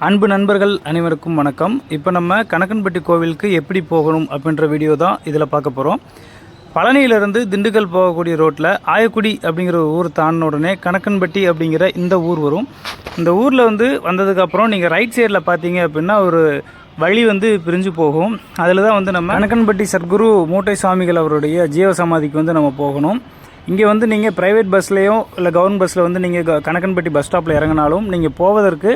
அன்பு நண்பர்கள் அனைவருக்கும் வணக்கம். இப்போ நம்ம கணக்கன்பட்டி கோவிலுக்கு எப்படி போகணும் அப்படின்ற வீடியோ தான் இதில் பார்க்க போகிறோம் பழனியிலிருந்து திண்டுக்கல் போகக்கூடிய ரோட்டில் ஆயக்குடி அப்படிங்கிற ஒரு ஊர் தாண்டின உடனே கணக்கன்பட்டி அப்படிங்கிற இந்த ஊர் வரும். இந்த ஊரில் வந்து வந்ததுக்கப்புறம் நீங்கள் ரைட் சைடில் பார்த்தீங்க அப்படின்னா ஒரு வழி வந்து பிரிஞ்சு போகும். அதில் தான் வந்து நம்ம கணக்கன்பட்டி சத்குரு மூட்டை சுவாமிகள் அவருடைய ஜீவ சமாதிக்கு வந்து நம்ம போகணும். இங்கே வந்து நீங்கள் ப்ரைவேட் பஸ்லேயோ இல்லை கவர்மெண்ட் பஸ்ஸில் வந்து நீங்கள் க- கணக்கன்பட்டி பஸ் ஸ்டாப்பில் இறங்கினாலும் நீங்கள் போவதற்கு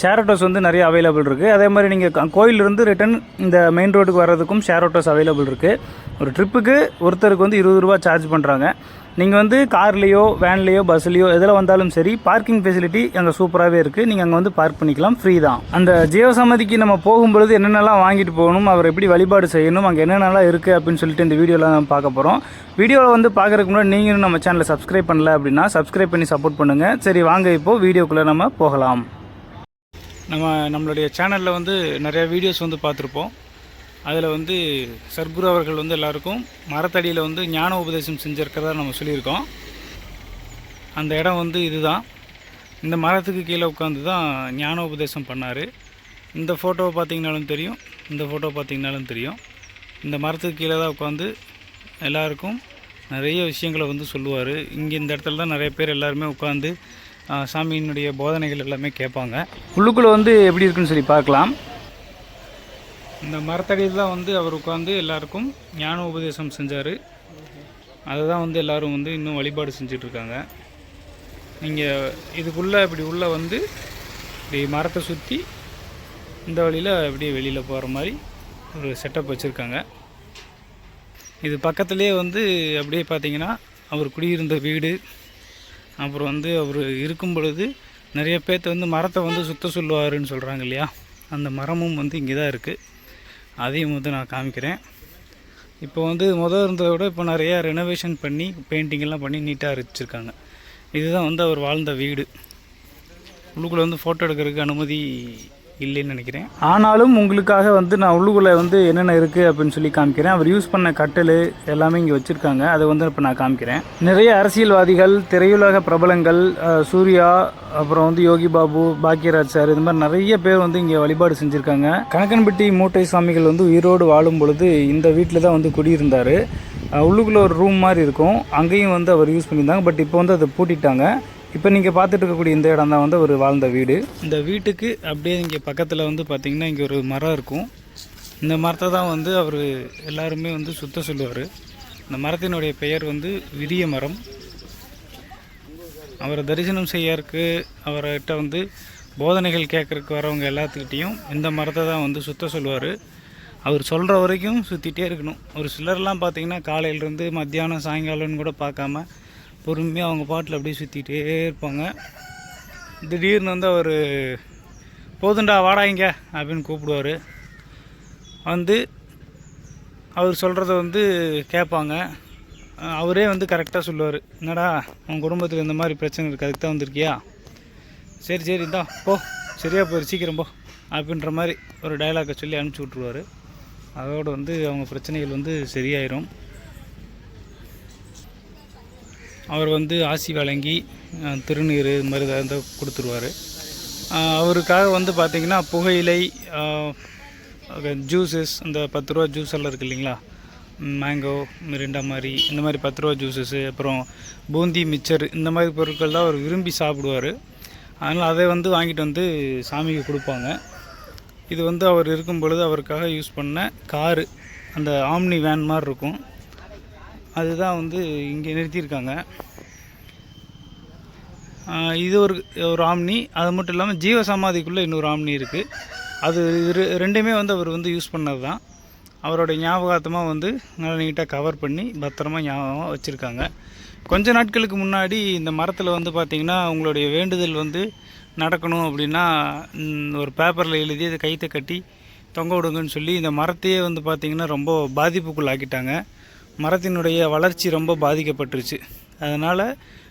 ஷேர் ஆட்டோஸ் வந்து நிறைய அவைலபிள் இருக்குது அதே மாதிரி நீங்கள் கோயிலிருந்து ரிட்டன் இந்த மெயின் ரோட்டுக்கு வர்றதுக்கும் ஷேர் ஆட்டோஸ் அவைலபிள் இருக்குது ஒரு ட்ரிப்புக்கு ஒருத்தருக்கு வந்து இருபது ரூபா சார்ஜ் பண்ணுறாங்க நீங்கள் வந்து கார்லேயோ வேன்லேயோ பஸ்லேயோ எதில் வந்தாலும் சரி பார்க்கிங் ஃபெசிலிட்டி அங்கே சூப்பராகவே இருக்குது நீங்கள் அங்கே வந்து பார்க் பண்ணிக்கலாம் ஃப்ரீ தான். அந்த ஜீவசமாதிக்கு நம்ம போகும்பொழுது என்னென்னலாம் வாங்கிட்டு போகணும் அவர் எப்படி வழிபாடு செய்யணும் அங்கே என்னென்னலாம் இருக்குது அப்படின்னு சொல்லிட்டு இந்த வீடியோவில் நம்ம பார்க்க போகிறோம் வீடியோவில் வந்து பார்க்குறதுக்கு முன்னாடி நீங்களும் நம்ம சேனலை சப்ஸ்கிரைப் பண்ணல அப்படின்னா சப்ஸ்கிரைப் பண்ணி சப்போர்ட் பண்ணுங்கள் சரி வாங்க இப்போது வீடியோக்குள்ளே நம்ம போகலாம். நம்ம நம்மளுடைய சேனலில் வந்து நிறைய வீடியோஸ் வந்து பார்த்துருப்போம். அதில் வந்து சர்க்குரு அவர்கள் வந்து எல்லாருக்கும் மரத்தடியில் வந்து ஞான உபதேசம் செஞ்சுருக்கிறதா நம்ம சொல்லியிருக்கோம். அந்த இடம் வந்து இதுதான். இந்த மரத்துக்கு கீழே உட்காந்து தான் ஞான உபதேசம் பண்ணார். இந்த ஃபோட்டோவை பார்த்தீங்கனாலும் தெரியும் இந்த ஃபோட்டோ பார்த்தீங்கனாலும் தெரியும். இந்த மரத்துக்கு கீழே தான் உட்காந்து எல்லாருக்கும் நிறைய விஷயங்களை வந்து சொல்லுவார். இங்கே இந்த இடத்துல தான் நிறைய பேர் எல்லாருமே உட்காந்து சாமியினுடைய போதனைகள் எல்லாமே கேட்பாங்க. உள்ளுக்குள்ளே வந்து எப்படி இருக்குன்னு சொல்லி பார்க்கலாம். இந்த மரத்தடியில் தான் வந்து அவர் உட்காந்து எல்லாருக்கும் ஞான உபதேசம் செஞ்சார். அதை தான் வந்து எல்லாரும் வந்து இன்னும் வழிபாடு செஞ்சிட்ருக்காங்க நீங்கள் இதுக்குள்ளே இப்படி உள்ளே வந்து இப்படி மரத்தை சுற்றி இந்த வழியில் அப்படியே வெளியில் போகிற மாதிரி ஒரு செட்டப் வச்சுருக்காங்க. இது பக்கத்துலேயே வந்து அப்படியே பார்த்தீங்கன்னா அவர் குடியிருந்த வீடு அப்புறம் வந்து அவர் இருக்கும் பொழுது நிறைய பேர்த்த வந்து மரத்தை வந்து சுத்த சொல்லுவாருன்னு சொல்கிறாங்க இல்லையா? அந்த மரமும் வந்து இங்கே தான் இருக்குது அதையும் வந்து நான் காமிக்கிறேன். இப்போ வந்து முதல் இருந்ததை விட இப்போ நிறையா ரெனோவேஷன் பண்ணி பெயிண்டிங்கெல்லாம் பண்ணி நீட்டாக அரிச்சிருக்காங்க. இதுதான் வந்து அவர் வாழ்ந்த வீடு. உள்ளுக்குள்ளே வந்து ஃபோட்டோ எடுக்கிறதுக்கு அனுமதி இல்லைன்னு நினைக்கிறேன். ஆனாலும் உங்களுக்காக வந்து நான் உள்ளுக்குள்ளே வந்து என்னென்ன இருக்குது அப்படின்னு சொல்லி காமிக்கிறேன். அவர் யூஸ் பண்ண கட்டல் எல்லாமே இங்கே வச்சுருக்காங்க. அதை வந்து இப்போ நான் காமிக்கிறேன். நிறைய அரசியல்வாதிகள் திரையுலக பிரபலங்கள் சூர்யா அப்புறம் வந்து யோகி பாபு பாக்யராஜ் சார் இது மாதிரி நிறைய பேர் வந்து இங்கே வழிபாடு செஞ்சுருக்காங்க. கணக்கன்பட்டி மூட்டை சுவாமிகள் வந்து உயிரோடு வாழும் பொழுது இந்த வீட்டில் தான் வந்து குடியிருந்தார். உள்ளுக்குள்ளே ஒரு ரூம் மாதிரி இருக்கும். அங்கேயும் வந்து அவர் யூஸ் பண்ணியிருந்தாங்க. பட் இப்போ வந்து அதை பூட்டிட்டாங்க. இப்போ நீங்கள் பார்த்துட்டு இருக்கக்கூடிய இந்த இடம் தான் வந்து ஒரு வாழ்ந்த வீடு. இந்த வீட்டுக்கு அப்படியே இங்கே பக்கத்தில் வந்து பார்த்திங்கன்னா இங்கே ஒரு மரம் இருக்கும். இந்த மரத்தை தான் வந்து அவர் எல்லாருமே வந்து சுத்த சொல்லுவார். இந்த மரத்தினுடைய பெயர் வந்து விரிய மரம். அவரை தரிசனம் செய்யறதுக்கு அவர்கிட்ட வந்து போதனைகள் கேட்கறதுக்கு வரவங்க எல்லாத்துக்கிட்டேயும் இந்த மரத்தை தான் வந்து சுத்த சொல்லுவார். அவர் சொல்கிற வரைக்கும் சுற்றிட்டே இருக்கணும். ஒரு சிலர்லாம் பார்த்திங்கன்னா காலையிலேருந்து மத்தியானம் சாயங்காலம்னு கூட பார்க்காம பொறுமையாக அவங்க பாட்டில் அப்படியே சுற்றிட்டே இருப்பாங்க. திடீர்னு வந்து அவர் போதுண்டா வாடாங்க அப்படின்னு கூப்பிடுவார். வந்து அவர் சொல்கிறத வந்து கேட்பாங்க. அவரே வந்து கரெக்டாக சொல்லுவார். என்னடா உன் குடும்பத்தில் இந்த மாதிரி பிரச்சனை இருக்குது அதுக்கு தான் வந்திருக்கியா? சரி சரி தான் போ சரியா போயிரு சீக்கிரம் போ அப்படின்ற மாதிரி ஒரு டைலாக்கை சொல்லி அனுப்பிச்சி விட்ருவார் அதோடு வந்து அவங்க பிரச்சனைகள் வந்து சரியாயிரும். அவர் வந்து ஆசி வழங்கி திருநீர் இது மாதிரி இதை கொடுத்துருவார். அவருக்காக வந்து பார்த்திங்கன்னா புகையிலை ஜூஸஸ் இந்த பத்து ரூபா ஜூஸ் எல்லாம் இருக்குது இல்லைங்களா? மேங்கோ மிரிண்டா மாதிரி இந்த மாதிரி பத்து ரூபா ஜூஸஸ்ஸு அப்புறம் பூந்தி மிச்சர் இந்த மாதிரி பொருட்கள் தான் அவர் விரும்பி சாப்பிடுவார். அதனால் அதை வந்து வாங்கிட்டு வந்து சாமிக்கு கொடுப்பாங்க. இது வந்து அவர் இருக்கும் பொழுது அவருக்காக யூஸ் பண்ண காரு அந்த ஆம்னி வேன் மாதிரி இருக்கும். அதுதான் வந்து இங்கே நிறுத்தியிருக்காங்க. இது ஒரு ஒரு ஆம்னி. அது மட்டும் இல்லாமல் ஜீவ சமாதிக்குள்ளே இன்னொரு ஆம்னி இருக்குது அது இரு- ரெண்டுமே வந்து அவர் வந்து யூஸ் பண்ணது தான் அவரோட ஞாபகார்த்தமாக வந்து நல்லா நீட்டாக கவர் பண்ணி பத்திரமா ஞாபகமாக வச்சுருக்காங்க. கொஞ்ச நாட்களுக்கு முன்னாடி இந்த மரத்தில் வந்து பார்த்திங்கன்னா உங்களுடைய வேண்டுதல் வந்து நடக்கணும் அப்படின்னா ஒரு பேப்பரில் எழுதி அதை கைத்தை கட்டி தொங்க விடுங்கன்னு சொல்லி இந்த மரத்தையே வந்து பார்த்திங்கன்னா ரொம்ப பாதிப்புக்குள்ளாக்கிட்டாங்க. மரத்தினுடைய வளர்ச்சி ரொம்ப பாதிக்கப்பட்டுருச்சு. அதனால்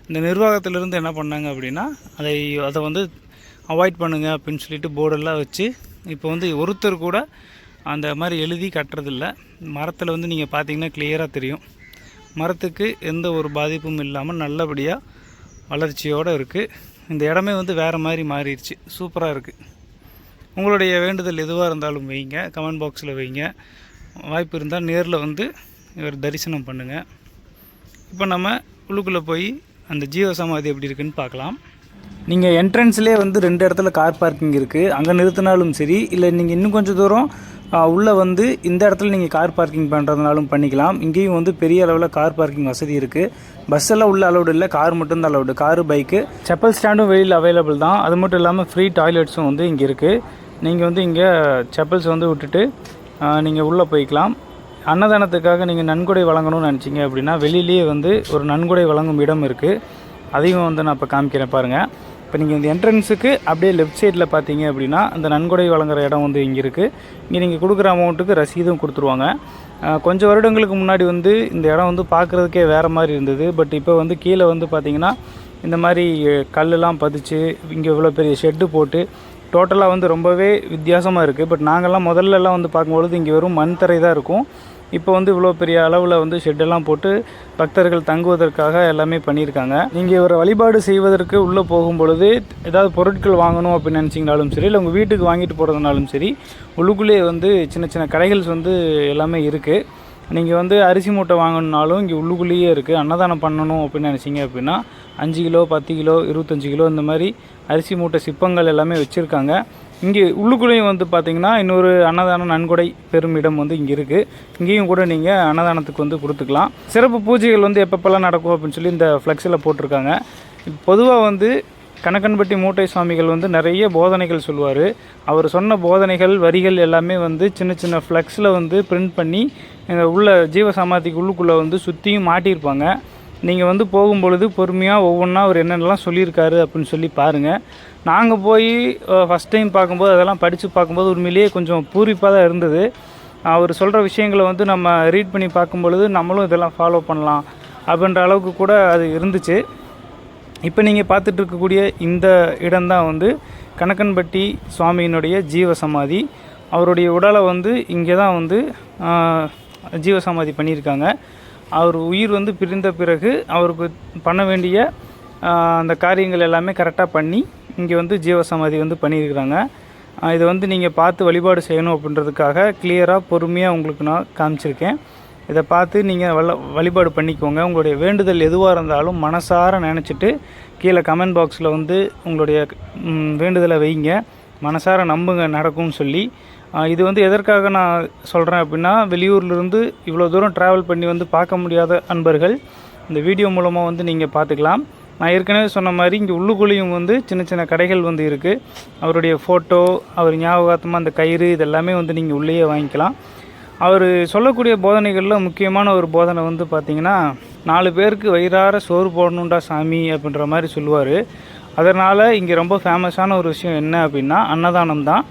இந்த நிர்வாகத்திலிருந்து என்ன பண்ணாங்க அப்படின்னா அதை அதை வந்து அவாய்ட் பண்ணுங்க அப்படின்னு சொல்லிட்டு போர்டெல்லாம் வச்சு இப்போ வந்து ஒருத்தர் கூட அந்த மாதிரி எழுதி கட்டுறதில்ல. மரத்தில் வந்து நீங்கள் பார்த்தீங்கன்னா கிளியராக தெரியும். மரத்துக்கு எந்த ஒரு பாதிப்பும் இல்லாமல் நல்லபடியாக வளர்ச்சியோடு இருக்குது இந்த இடமே வந்து வேறு மாதிரி மாறிடுச்சு. சூப்பராக இருக்குது உங்களுடைய வேண்டுதல் எதுவாக இருந்தாலும் வைங்க. கமெண்ட் பாக்ஸில் வைங்க. வாய்ப்பு இருந்தால் நேரில் வந்து இவர் தரிசனம் பண்ணுங்கள் இப்போ நம்ம உள்ளுக்குள்ளே போய் அந்த ஜீவ சமாதி எப்படி இருக்குன்னு பார்க்கலாம். நீங்கள் என்ட்ரன்ஸ்லேயே வந்து ரெண்டு இடத்துல கார் பார்க்கிங் இருக்குது அங்கே நிறுத்தினாலும் சரி இல்லை நீங்கள் இன்னும் கொஞ்சம் தூரம் உள்ளே வந்து இந்த இடத்துல நீங்கள் கார் பார்க்கிங் பண்ணுறதுனாலும் பண்ணிக்கலாம். இங்கேயும் வந்து பெரிய அளவில் கார் பார்க்கிங் வசதி இருக்குது பஸ் எல்லாம் உள்ள அலௌடு இல்லை கார் மட்டும்தான் அலௌடு காரு பைக்கு செப்பல் ஸ்டாண்டும் வெளியில் அவைலபிள் தான். அது மட்டும் இல்லாமல் ஃப்ரீ டாய்லெட்ஸும் வந்து இங்கே இருக்குது நீங்கள் வந்து இங்கே செப்பல்ஸ் வந்து விட்டுட்டு நீங்கள் உள்ளே போய்க்கலாம். அன்னதானத்துக்காக நீங்கள் நன்கொடை வழங்கணும்னு நினச்சிங்க அப்படின்னா வெளியிலேயே வந்து ஒரு நன்கொடை வழங்கும் இடம் இருக்குது அதையும் வந்து நான் இப்போ காமிக்கிறேன் பாருங்கள் இப்போ நீங்கள் இந்த என்ட்ரன்ஸுக்கு அப்படியே லெஃப்ட் சைடில் பார்த்தீங்க அப்படின்னா அந்த நன்கொடை வழங்குற இடம் வந்து இங்கே இருக்குது இங்கே நீங்கள் கொடுக்குற அமௌண்ட்டுக்கு ரசீதும் கொடுத்துருவாங்க. கொஞ்சம் வருடங்களுக்கு முன்னாடி வந்து இந்த இடம் வந்து பார்க்குறதுக்கே வேறு மாதிரி இருந்தது. பட் இப்போ வந்து கீழே வந்து பார்த்திங்கன்னா இந்த மாதிரி கல்லெலாம் பதிச்சு இங்கே இவ்வளோ பெரிய ஷெட்டு போட்டு டோட்டலாக வந்து ரொம்பவே வித்தியாசமாக இருக்குது பட் நாங்கள்லாம் முதல்லலாம் வந்து பார்க்கும்பொழுது இங்கே வெறும் மண் தரை தான் இருக்கும். இப்போ வந்து இவ்வளோ பெரிய அளவில் வந்து ஷெட்டெல்லாம் போட்டு பக்தர்கள் தங்குவதற்காக எல்லாமே பண்ணியிருக்காங்க. நீங்கள் இவரை வழிபாடு செய்வதற்கு உள்ளே போகும் பொழுது ஏதாவது பொருட்கள் வாங்கணும் அப்படின்னு நினச்சிங்கனாலும் சரி இல்லை உங்கள் வீட்டுக்கு வாங்கிட்டு போகிறதுனாலும் சரி உள்ளுக்குள்ளேயே வந்து சின்ன சின்ன கடைகள் வந்து எல்லாமே இருக்குது நீங்கள் வந்து அரிசி மூட்டை வாங்கணுன்னாலும் இங்கே உள்ளுக்குள்ளேயே இருக்குது அன்னதானம் பண்ணணும் அப்படின்னு நினச்சிங்க அப்படின்னா அஞ்சு கிலோ பத்து கிலோ இருபத்தஞ்சி கிலோ இந்த மாதிரி அரிசி மூட்டை சிப்பங்கள் எல்லாமே வச்சுருக்காங்க. இங்கே உள்ளுக்குள்ளேயும் வந்து பார்த்திங்கன்னா இன்னொரு அன்னதானம் நன்கொடை பெறும் இடம் வந்து இங்கே இருக்குது இங்கேயும் கூட நீங்கள் அன்னதானத்துக்கு வந்து கொடுத்துக்கலாம். சிறப்பு பூஜைகள் வந்து எப்பப்பெல்லாம் நடக்கும் அப்படின்னு சொல்லி இந்த ஃப்ளெக்ஸில் போட்டிருக்காங்க. பொதுவாக வந்து கணக்கன்பட்டி மூட்டை சுவாமிகள் வந்து நிறைய போதனைகள் சொல்லுவார். அவர் சொன்ன போதனைகள் வரிகள் எல்லாமே வந்து சின்ன சின்ன ஃப்ளெக்ஸில் வந்து பிரிண்ட் பண்ணி இந்த உள்ள ஜீவ சமாதிக்கு உள்ளுக்குள்ளே வந்து சுற்றியும் மாட்டியிருப்பாங்க. நீங்கள் வந்து போகும்பொழுது பொறுமையாக ஒவ்வொன்றா அவர் என்னென்னலாம் சொல்லியிருக்காரு அப்படின்னு சொல்லி பாருங்கள் நாங்கள் போய் ஃபஸ்ட் டைம் பார்க்கும்போது அதெல்லாம் படித்து பார்க்கும்போது உண்மையிலேயே கொஞ்சம் பூரிப்பாக தான் இருந்தது. அவர் சொல்கிற விஷயங்களை வந்து நம்ம ரீட் பண்ணி பார்க்கும் பொழுது நம்மளும் இதெல்லாம் ஃபாலோ பண்ணலாம் அப்படின்ற அளவுக்கு கூட அது இருந்துச்சு. இப்போ நீங்கள் பார்த்துட்டு இருக்கக்கூடிய இந்த இடம்தான் வந்து கணக்கன்பட்டி சுவாமியினுடைய ஜீவ சமாதி அவருடைய உடலை வந்து இங்கே தான் வந்து ஜீவசமாதி ஜீவ சமாதி பண்ணியிருக்காங்க. அவர் உயிர் வந்து பிரிந்த பிறகு அவருக்கு பண்ண வேண்டிய அந்த காரியங்கள் எல்லாமே கரெக்டாக பண்ணி இங்கே வந்து ஜீவ சமாதி வந்து பண்ணியிருக்கிறாங்க. இதை வந்து நீங்கள் பார்த்து வழிபாடு செய்யணும் அப்படின்றதுக்காக கிளியராக பொறுமையாக உங்களுக்கு நான் காமிச்சிருக்கேன். இதை பார்த்து நீங்கள் வல்ல வழிபாடு பண்ணிக்கோங்க. உங்களுடைய வேண்டுதல் எதுவாக இருந்தாலும் மனசார நினச்சிட்டு கீழே கமெண்ட் பாக்ஸில் வந்து உங்களுடைய வேண்டுதலை வைங்க. மனசார நம்புங்க நடக்கும்னு சொல்லி. இது வந்து எதற்காக நான் சொல்கிறேன் அப்படின்னா வெளியூர்லேருந்து இவ்வளோ தூரம் ட்ராவல் பண்ணி வந்து பார்க்க முடியாத அன்பர்கள் இந்த வீடியோ மூலமாக வந்து நீங்கள் பார்த்துக்கலாம். நான் ஏற்கனவே சொன்ன மாதிரி இங்கே உள்ளுக்குள்ளேயும் வந்து சின்ன சின்ன கடைகள் வந்து இருக்குது அவருடைய ஃபோட்டோ அவர் ஞாபகார்த்தமாக அந்த கயிறு இதெல்லாமே வந்து நீங்கள் உள்ளேயே வாங்கிக்கலாம். அவர் சொல்லக்கூடிய போதனைகளில் முக்கியமான ஒரு போதனை வந்து பார்த்திங்கன்னா நாலு பேருக்கு வயிறார சோறு போடணுண்டா சாமி அப்படின்ற மாதிரி சொல்லுவார். அதனால் இங்கே ரொம்ப ஃபேமஸான ஒரு விஷயம் என்ன அப்படின்னா அன்னதானம் தான்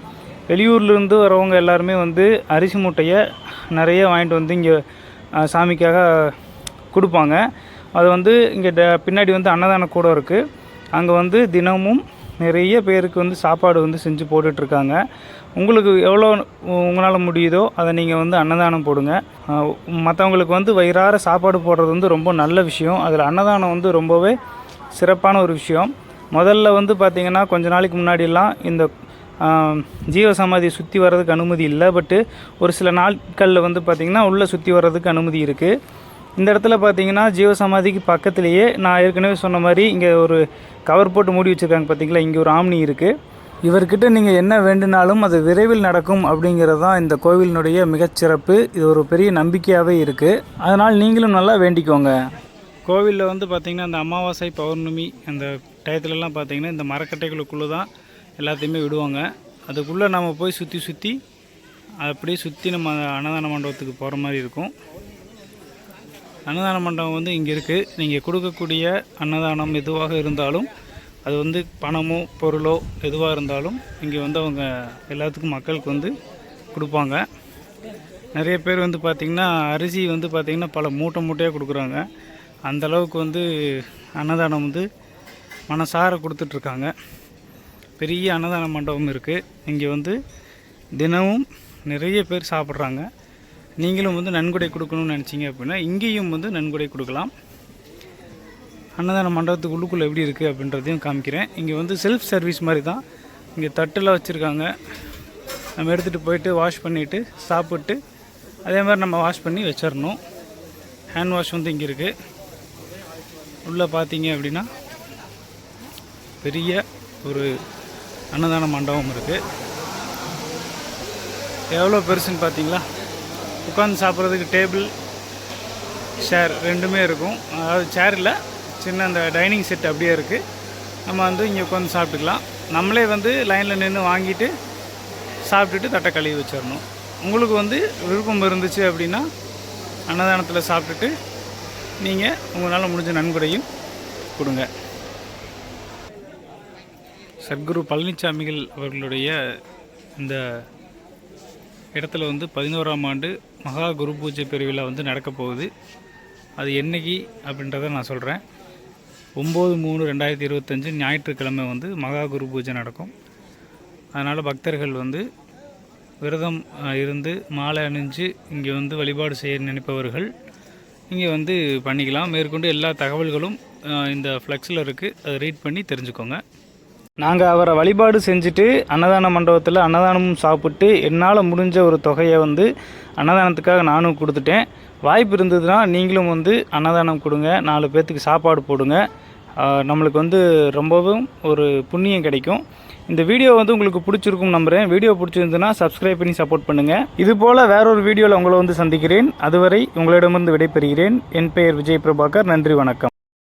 வெளியூர்லேருந்து வரவங்க எல்லாருமே வந்து அரிசி மூட்டையை நிறைய வாங்கிட்டு வந்து இங்கே சாமிக்காக கொடுப்பாங்க. அது வந்து இங்கே ட- பின்னாடி வந்து அன்னதான கூடம் இருக்குது அங்கே வந்து தினமும் நிறைய பேருக்கு வந்து சாப்பாடு வந்து செஞ்சு போட்டுட்ருக்காங்க. உங்களுக்கு எவ்வளோ உங்களால் முடியுதோ அதை நீங்கள் வந்து அன்னதானம் போடுங்க. மற்றவங்களுக்கு வந்து வயிறார சாப்பாடு போடுறது வந்து ரொம்ப நல்ல விஷயம். அதில் அன்னதானம் வந்து ரொம்பவே சிறப்பான ஒரு விஷயம். முதல்ல வந்து பார்த்திங்கன்னா கொஞ்ச நாளைக்கு முன்னாடிலாம் இந்த ஜீவ சமாதியை சுற்றி வர்றதுக்கு அனுமதி இல்லை பட்டு ஒரு சில நாட்களில் வந்து பார்த்திங்கன்னா உள்ளே சுற்றி வர்றதுக்கு அனுமதி இருக்குது இந்த இடத்துல பார்த்தீங்கன்னா ஜீவ சமாதிக்கு பக்கத்துலேயே நான் ஏற்கனவே சொன்ன மாதிரி இங்கே ஒரு கவர் போட்டு மூடி வச்சுருக்காங்க பார்த்தீங்களா இங்கே ஒரு ஆம்னி இருக்குது இவர்கிட்ட நீங்கள் என்ன வேண்டுனாலும் அது விரைவில் நடக்கும் அப்படிங்கிறது தான் இந்த கோவிலினுடைய மிகச்சிறப்பு இது ஒரு பெரிய நம்பிக்கையாகவே இருக்குது அதனால் நீங்களும் நல்லா வேண்டிக்கோங்க. கோவிலில் வந்து பார்த்திங்கன்னா அந்த அமாவாசை பௌர்ணமி அந்த டயத்துலலாம் பார்த்திங்கன்னா இந்த மரக்கட்டைகளுக்குள்ளே தான் எல்லாத்தையுமே விடுவாங்க. அதுக்குள்ளே நம்ம போய் சுற்றி சுற்றி அப்படியே சுற்றி நம்ம அன்னதான மண்டபத்துக்கு போகிற மாதிரி இருக்கும். அன்னதான மண்டபம் வந்து இங்கே இருக்குது நீங்கள் கொடுக்கக்கூடிய அன்னதானம் எதுவாக இருந்தாலும் அது வந்து பணமோ பொருளோ எதுவாக இருந்தாலும் இங்கே வந்து அவங்க எல்லாத்துக்கும் மக்களுக்கு வந்து கொடுப்பாங்க. நிறைய பேர் வந்து பார்த்திங்கன்னா அரிசி வந்து பார்த்திங்கன்னா பல மூட்டை மூட்டையாக கொடுக்குறாங்க. அந்த அளவுக்கு வந்து அன்னதானம் வந்து மனசார கொடுத்துட்ருக்காங்க பெரிய அன்னதான மண்டபம் இருக்குது இங்கே வந்து தினமும் நிறைய பேர் சாப்பிட்றாங்க. நீங்களும் வந்து நன்கொடை கொடுக்கணும்னு நினச்சிங்க அப்படின்னா இங்கேயும் வந்து நன்கொடை கொடுக்கலாம். அன்னதான மண்டபத்துக்கு உள்ளுக்குள்ளே எப்படி இருக்குது அப்படின்றதையும் காமிக்கிறேன். இங்கே வந்து செல்ஃப் சர்வீஸ் மாதிரி தான். இங்கே தட்டில் வச்சுருக்காங்க. நம்ம எடுத்துகிட்டு போயிட்டு வாஷ் பண்ணிவிட்டு சாப்பிட்டு அதே மாதிரி நம்ம வாஷ் பண்ணி வச்சிடணும். ஹேண்ட் வாஷ் வந்து இங்கே இருக்குது உள்ளே பார்த்தீங்க அப்படின்னா பெரிய ஒரு அன்னதான மண்டபம் இருக்குது எவ்வளோ பெருசுன்னு பார்த்தீங்களா உட்காந்து சாப்பிட்றதுக்கு டேபிள் சேர் ரெண்டுமே இருக்கும். அதாவது சேர் இல்லை சின்ன அந்த டைனிங் செட் அப்படியே இருக்குது நம்ம வந்து இங்கே உட்காந்து சாப்பிட்டுக்கலாம். நம்மளே வந்து லைனில் நின்று வாங்கிட்டு சாப்பிட்டுட்டு தட்டை கழுவி வச்சிடணும். உங்களுக்கு வந்து விருப்பம் இருந்துச்சு அப்படின்னா அன்னதானத்தில் சாப்பிட்டுட்டு நீங்கள் உங்களால் முடிஞ்ச நன்கொடையும் கொடுங்க. சத்குரு பழனிசாமிகள் அவர்களுடைய இந்த இடத்துல வந்து பதினோராம் ஆண்டு மகா குரு பூஜை பெருவிழா வந்து நடக்க போகுது. அது என்னைக்கு அப்படின்றத நான் சொல்கிறேன் ஒம்பது மூணு ரெண்டாயிரத்தி இருபத்தஞ்சு ஞாயிற்றுக்கிழமை வந்து மகா குரு பூஜை நடக்கும். அதனால் பக்தர்கள் வந்து விரதம் இருந்து மாலை அணிஞ்சு இங்கே வந்து வழிபாடு செய்ய நினைப்பவர்கள் இங்கே வந்து பண்ணிக்கலாம். மேற்கொண்டு எல்லா தகவல்களும் இந்த ஃப்ளெக்ஸில் இருக்குது அதை ரீட் பண்ணி தெரிஞ்சுக்கோங்க. நாங்கள் அவரை வழிபாடு செஞ்சுட்டு அன்னதான மண்டபத்தில் அன்னதானமும் சாப்பிட்டு என்னால் முடிஞ்ச ஒரு தொகையை வந்து அன்னதானத்துக்காக நானும் கொடுத்துட்டேன். வாய்ப்பு இருந்ததுன்னா நீங்களும் வந்து அன்னதானம் கொடுங்க. நாலு பேர்த்துக்கு சாப்பாடு போடுங்க. நம்மளுக்கு வந்து ரொம்பவும் ஒரு புண்ணியம் கிடைக்கும். இந்த வீடியோ வந்து உங்களுக்கு பிடிச்சிருக்கும் நம்புகிறேன் வீடியோ பிடிச்சிருந்துன்னா சப்ஸ்கிரைப் பண்ணி சப்போர்ட் பண்ணுங்கள் இது போல் வேறொரு வீடியோவில் உங்களை வந்து சந்திக்கிறேன். அதுவரை உங்களிடமிருந்து விடைபெறுகிறேன். என் பெயர் விஜய் பிரபாகர். நன்றி வணக்கம்.